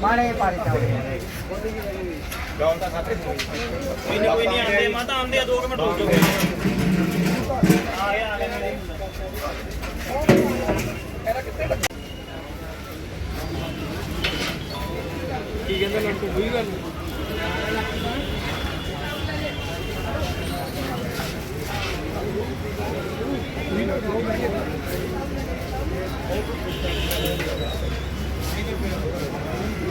ਮਾੜੇ ਪਾਰੇ ਚਾਵਲੇ ਕੋਈ ਨਹੀਂ ਕੋਈ ਨਹੀਂ ਆਂਦੇ ਮਾਤਾ ਆਂਦੇ ਆ। 2 ਮਿੰਟ ਰੁਕ ਜਾਓ ਆ ਗਿਆ ਆ ਗਿਆ ਕੀ ਕਹਿੰਦਾ ਲੜਕੂ ਹੋਈ ਗੱਲ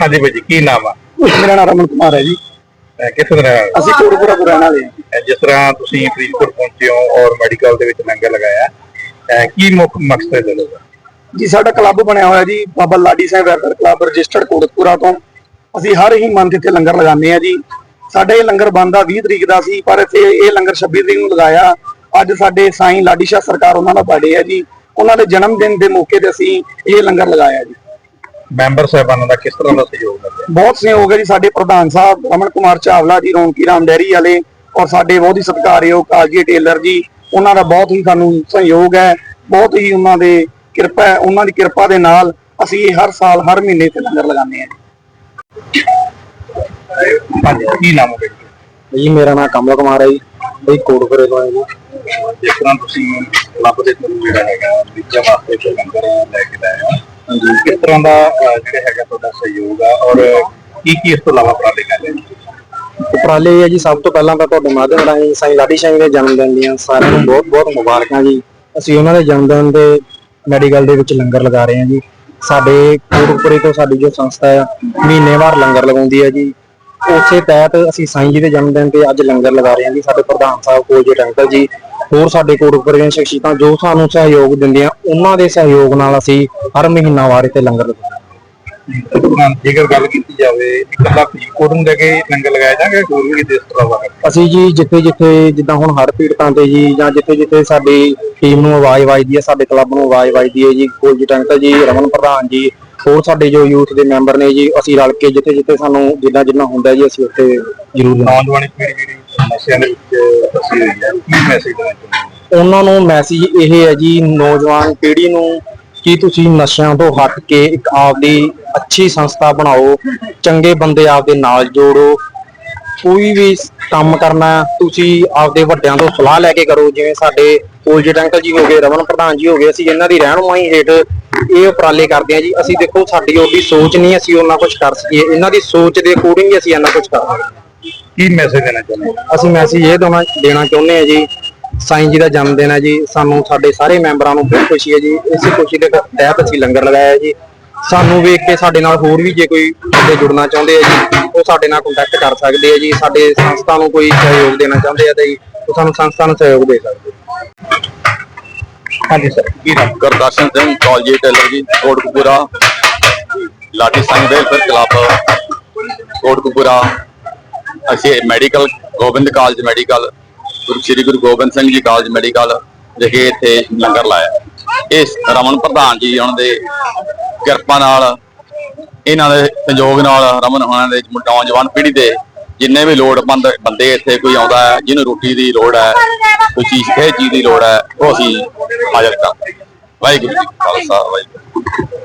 ਹਾਂਜੀ ਭਾਈ ਜੀ ਕੀ ਨਾਮ ਆ? ਮੇਰਾ ਨਾਮ ਰਮਨ ਕੁਮਾਰ ਹੈ ਜੀ। ਅਹ ਰਹਿਣ ਵਾਲੇ? ਅਸੀਂ ਕੋਟਪੁਰਾ ਪੁਰਾਣਾ ਵਾਲੇ ਹਾਂ। ਅਹ ਜਿਸ ਤਰ੍ਹਾਂ ਤੁਸੀਂ ਫਰੀਦਕੋਟ ਪਹੁੰਚੇ ਹੋ ਔਰ ਮੈਡੀਕਲ ਦੇ ਵਿੱਚ ਲੰਗਰ ਲਗਾਇਆ ਅਹ ਕੀ ਮੁੱਖ ਮਕਸਦ ਹੈ ਤੁਹਾਡਾ? ਜੀ ਸਾਡਾ ਕਲੱਬ ਬਣਿਆ ਹੋਇਆ ਜੀ Baba Ladi Sahib welfare club registered Kotkapura ਤੋਂ। ਅਸੀਂ ਹਰ ਹੀ ਮੰਥ ਇੱਥੇ ਲੰਗਰ ਲਗਾਉਂਦੇ ਆ ਜੀ। ਸਾਡੇ ਇਹ ਲੰਗਰ ਬੰਦਾ 20 ਤਰੀਕ ਦਾ ਸੀ ਪਰ ਇੱਥੇ ਇਹ ਲੰਗਰ 26 ਤਰੀਕ ਨੂੰ ਲਗਾਇਆ। ਅੱਜ ਸਾਡੇ ਸਾਈਂ ਲਾਡੀ ਸ਼ਾਹ ਸਰਕਾਰ ਉਹਨਾਂ ਦਾ ਬਰਥਡੇ ਹੈ ਜੀ। ਉਹਨਾਂ ਦੇ ਜਨਮ ਦਿਨ ਦੇ ਮੌਕੇ ਤੇ ਅਸੀਂ ਇਹ ਲੰਗਰ ਲਗਾਇਆ ਜੀ। ਮੈਂਬਰ ਸਾਹਿਬਾਨਾਂ ਦਾ ਕਿਸ ਤਰ੍ਹਾਂ ਦਾ ਸਹਿਯੋਗ ਮਿਲਦਾ ਬਹੁਤ ਸਹਿਯੋਗ ਹੈ ਜੀ। ਸਾਡੇ ਪ੍ਰਧਾਨ ਸਾਹਿਬ ਰਮਨ ਕੁਮਾਰ ਚਾਵਲਾ ਜੀ ਰੌਣਕੀ ਰਾਮ ਡੈਰੀ ਵਾਲੇ ਔਰ ਸਾਡੇ ਬਹੁਤ ਹੀ ਸਤਿਕਾਰਯੋਗ ਕਾਲਜੀ ਟੇਲਰ ਜੀ ਉਹਨਾਂ ਦਾ ਬਹੁਤ ਹੀ ਸਾਨੂੰ ਸਹਿਯੋਗ ਹੈ। ਬਹੁਤ ਹੀ ਉਹਨਾਂ ਦੇ ਕਿਰਪਾ ਹੈ। ਉਹਨਾਂ ਦੀ ਕਿਰਪਾ ਦੇ ਨਾਲ ਅਸੀਂ ਇਹ ਹਰ ਸਾਲ ਹਰ ਮਹੀਨੇ ਤੇ ਲੰਗਰ ਲਗਾਉਂਦੇ ਹਾਂ ਹਾਂਜੀ ਕੀ ਨਾਮ ਹੈ? ਜੀ ਮੇਰਾ ਨਾਮ ਕਮਲ ਕੁਮਾਰ ਹੈ ਜੀ। ਬਈ ਕੋਟਪੁਰੇ ਤੋਂ ਹੈ ਜੀ। ਜਿਸ ਤਰ੍ਹਾਂ ਤੁਸੀਂ ਕਲੱਬ ਦੇ ਥਰੂ ਜਿਹੜਾ ਹੈਗਾ ਵਿਦਿਆ ਵਾਸਤੇ ਕੋਈ ਲੰਗਰ ਲੈ ਕੇ ਆਏ ਹਾਂਜੀ, ਕਿਸ ਤਰ੍ਹਾਂ ਦਾ ਜਿਹੜਾ ਹੈਗਾ ਤੁਹਾਡਾ ਸਹਿਯੋਗ ਆ, ਔਰ ਕੀ ਕੀ ਇਸ ਤੋਂ ਇਲਾਵਾ ਉਪਰਾਲੇ ਕਰ ਰਹੇ ਹੋ? ਉਪਰਾਲੇ ਇਹ ਹੈ ਜੀ, ਸਭ ਤੋਂ ਪਹਿਲਾਂ ਤਾਂ ਤੁਹਾਡੇ ਮਾਧਿਅਮ ਰਾਹੀਂ ਸਾਈਂ ਲਾਡੀ ਸਿੰਘ ਦੇ ਜਨਮ ਦਿਨ ਦੀਆਂ ਸਾਰਿਆਂ ਨੂੰ ਬਹੁਤ ਬਹੁਤ ਮੁਬਾਰਕਾਂ ਜੀ। ਅਸੀਂ ਉਹਨਾਂ ਦੇ ਜਨਮ ਦਿਨ ਦੇ ਮੈਡੀਕਲ ਦੇ ਵਿੱਚ ਲੰਗਰ ਲਗਾ ਰਹੇ ਹਾਂ ਜੀ। ਸਾਡੇ ਕੋਟਪੁਰੇ ਤੋਂ ਸਾਡੀ ਜੋ ਸੰਸਥਾ ਹੈ ਮਹੀਨੇਵਾਰ ਲੰਗਰ ਲਗਾਉਂਦੀ ਹੈ ਜੀ। ਉਸੇ ਤਹਿਤ ਅਸੀਂ ਸਾਈਂ ਜੀ ਦੇ ਜਨਮ ਦਿਨ ਤੇ ਅੱਜ ਲੰਗਰ ਲਗਾ ਰਹੇ ਹਾਂ ਜੀ। ਸਾਡੇ ਪ੍ਰਧਾਨ ਸਾਹਿਬ ਕੋਲਜੇ ਅੰਕਲ ਜੀ ਹੋਰ ਸਾਡੇ ਕੋਟਪੁਰੇ ਦੀਆਂ ਸ਼ਖਸੀਅਤਾਂ ਜੋ ਸਾਨੂੰ ਸਹਿਯੋਗ ਦਿੰਦੀਆਂ ਉਹਨਾਂ ਦੇ ਸਹਿਯੋਗ ਨਾਲ ਅਸੀਂ ਹਰ ਮਹੀਨਾਵਾਰ ਇੱਥੇ ਲੰਗਰ ਲਗਾਉਂਦੇ ਹਾਂ ਤਾਂ ਜੇਕਰ ਗੱਲ ਕੀਤੀ ਜਾਵੇ ਇਕੱਲਾ ਫਰੀਦਕੋਟ ਨੂੰ ਲੈ ਕੇ ਲੰਗਰ ਲਗਾਇਆ ਜਾਗਾ ਹੋਰ ਵੀ ਕਿਤੇ ਇਸ ਤਰ੍ਹਾਂ ਦਾ ਹੈ? ਅਸੀਂ ਜੀ ਜਿੱਥੇ ਜਿੱਥੇ ਜਿੱਦਾਂ ਹੁਣ ਹੜ੍ਹ ਪੀੜਤਾਂ ਤੇ ਜੀ ਜਾਂ ਜਿੱਥੇ ਜਿੱਥੇ ਸਾਡੀ ਟੀਮ ਨੂੰ ਆਵਾਜ਼ ਵੱਜਦੀ ਹੈ ਸਾਡੇ ਕਲੱਬ ਨੂੰ ਆਵਾਜ਼ ਵੱਜਦੀ ਹੈ ਜੀ ਕੋਲਜੀ ਟੰਕਲ ਜੀ ਰਮਨ ਪ੍ਰਧਾਨ ਜੀ ਹੋਰ ਸਾਡੇ ਜੋ ਯੂਥ ਦੇ ਮੈਂਬਰ ਨੇ ਜੀ ਅਸੀਂ ਰਲ ਕੇ ਜਿੱਥੇ ਜਿੱਥੇ ਸਾਨੂੰ ਜਿੰਨਾ ਜਿੰਨਾ ਹੁੰਦਾ ਜੀ ਅਸੀਂ ਉੱਥੇ ਜ਼ਰੂਰ ਨੌਜਵਾਨ ਪੀੜ੍ਹੀ ਜਿਹੜੀ ਨਸ਼ਿਆਂ ਦੇ ਵਿੱਚ ਫਸੀ ਹੋਈ ਹੈ। ਕੀ ਮੈਸੇਜ ਦੇਣਾ ਚਾਹੁੰਦੇ ਉਹਨਾਂ ਨੂੰ ਮੈਸੇਜ ਇਹ ਹੈ ਜੀ, ਨੌਜਵਾਨ ਪੀੜ੍ਹੀ ਨੂੰ ਕਿ ਤੁਸੀਂ ਨਸ਼ਿਆਂ ਤੋਂ ਹਟ ਕੇ ਇੱਕ ਆਪਦੀ ਅੱਛੀ ਸੰਸਥਾ ਬਣਾਓ, ਚੰਗੇ ਬੰਦੇ ਆਪਦੇ ਨਾਲ ਜੋੜੋ। ਕੋਈ ਵੀ ਕੰਮ ਕਰਨਾ, ਤੁਸੀਂ ਆਪਦੇ ਵੱਡਿਆਂ ਤੋਂ ਸਲਾਹ ਲੈ ਕੇ ਕਰੋ। ਜਿਵੇਂ ਸਾਡੇ ਕੋਲਜੇਟ ਅੰਕਲ ਜੀ ਹੋ ਰਮਨ ਪ੍ਰਧਾਨ ਜੀ ਹੋ ਅਸੀਂ ਇਹਨਾਂ ਦੀ ਰਹਿਨੁਮਾਈ ਹੇਠ ਇਹ ਉਪਰਾਲੇ ਕਰਦੇ ਆ ਜੀ। ਅਸੀਂ ਦੇਖੋ, ਸਾਡੀ ਉਹਦੀ ਸੋਚ ਨਹੀਂ ਅਸੀਂ ਉਹਨਾਂ ਕੁਝ ਕਰ ਸਕੀਏ। ਇਹਨਾਂ ਦੀ ਸੋਚ ਦੇ ਅਕੋਰਡਿੰਗ ਹੀ ਅਸੀਂ ਇਹਨਾਂ ਕੁਝ ਕਰ ਸਕਦੇ ਕੀ ਮੈਸੇਜ ਦੇਣਾ ਚਾਹੁੰਦੇ ਹੋ? ਅਸੀਂ ਮੈਸੇਜ ਇਹ ਦੇਣਾ ਦੇਣਾ ਚਾਹੁੰਦੇ ਆ ਜੀ, ਸਾਈਂ ਜੀ ਦਾ ਜਨਮ ਦਿਨ ਹੈ ਜੀ, ਸਾਨੂੰ ਸਾਡੇ ਸਾਰੇ ਮੈਂਬਰਾਂ ਨੂੰ ਬਹੁਤ ਖੁਸ਼ੀ ਹੈ ਜੀ, ਇਸੇ ਖੁਸ਼ੀ ਦੇ ਤਹਿਤ ਅਸੀਂ ਲੰਗਰ ਲਗਾਇਆ ਜੀ ਸਾਨੂੰ ਵੇਖ ਕੇ ਸਾਡੇ ਨਾਲ ਹੋਰ ਵੀ ਜੇ ਕੋਈ ਬੰਦੇ ਜੁੜਨਾ ਚਾਹੁੰਦੇ ਆ ਜੀ, ਉਹ ਸਾਡੇ ਨਾਲ ਕੰਟੈਕਟ ਕਰ ਸਕਦੇ ਆ ਜੀ, ਸਾਡੇ ਸੰਸਥਾ ਨੂੰ ਕੋਈ ਸਹਿਯੋਗ ਦੇਣਾ ਚਾਹੁੰਦੇ ਆ ਤਾਂ ਜੀ, ਉਹ ਸਾਨੂੰ ਸੰਸਥਾ ਨੂੰ ਸਹਿਯੋਗ ਦੇ ਸਕਦੇ ਆ। ਹਾਂਜੀ ਸਰ ਕੀ ਨਾਮ Gurdarshan Singh, ਕਾਲਜੀ tailor ji, Kotkapura, Ladi Singh welfare club, Kotkapura ਅਸੀਂ medical Gobind college medical Guru Shri Guru Gobind Singh ji college medical ਵਿਖੇ ਇੱਥੇ ਲੰਗਰ ਲਾਇਆ। ਇਸ ਰਮਨ ਪ੍ਰਧਾਨ ਜੀ, ਉਹਨਾਂ ਦੇ ਕਿਰਪਾ ਨਾਲ, ਇਹਨਾਂ ਦੇ ਸੰਯੋਗ ਨਾਲ ਰਮਨ ਹੋਣਾ ਦੇ ਨੌਜਵਾਨ ਪੀੜ੍ਹੀ ਦੇ ਜਿੰਨੇ ਵੀ ਲੋੜਵੰਦ ਬੰਦੇ ਇੱਥੇ ਕੋਈ ਆਉਂਦਾ ਹੈ, ਜਿਹਨੂੰ ਰੋਟੀ ਦੀ ਲੋੜ ਹੈ, ਕੋਈ ਚੀਜ਼ ਕਿਸੇ ਚੀਜ਼ ਦੀ ਲੋੜ ਹੈ, ਉਹ ਅਸੀਂ ਹਾਜ਼ਰ ਕਰਦੇ ਵਾਹਿਗੁਰੂ ਜੀ ਖਾਲਸਾ, ਵਾਹਿਗੁਰੂ ਜੀ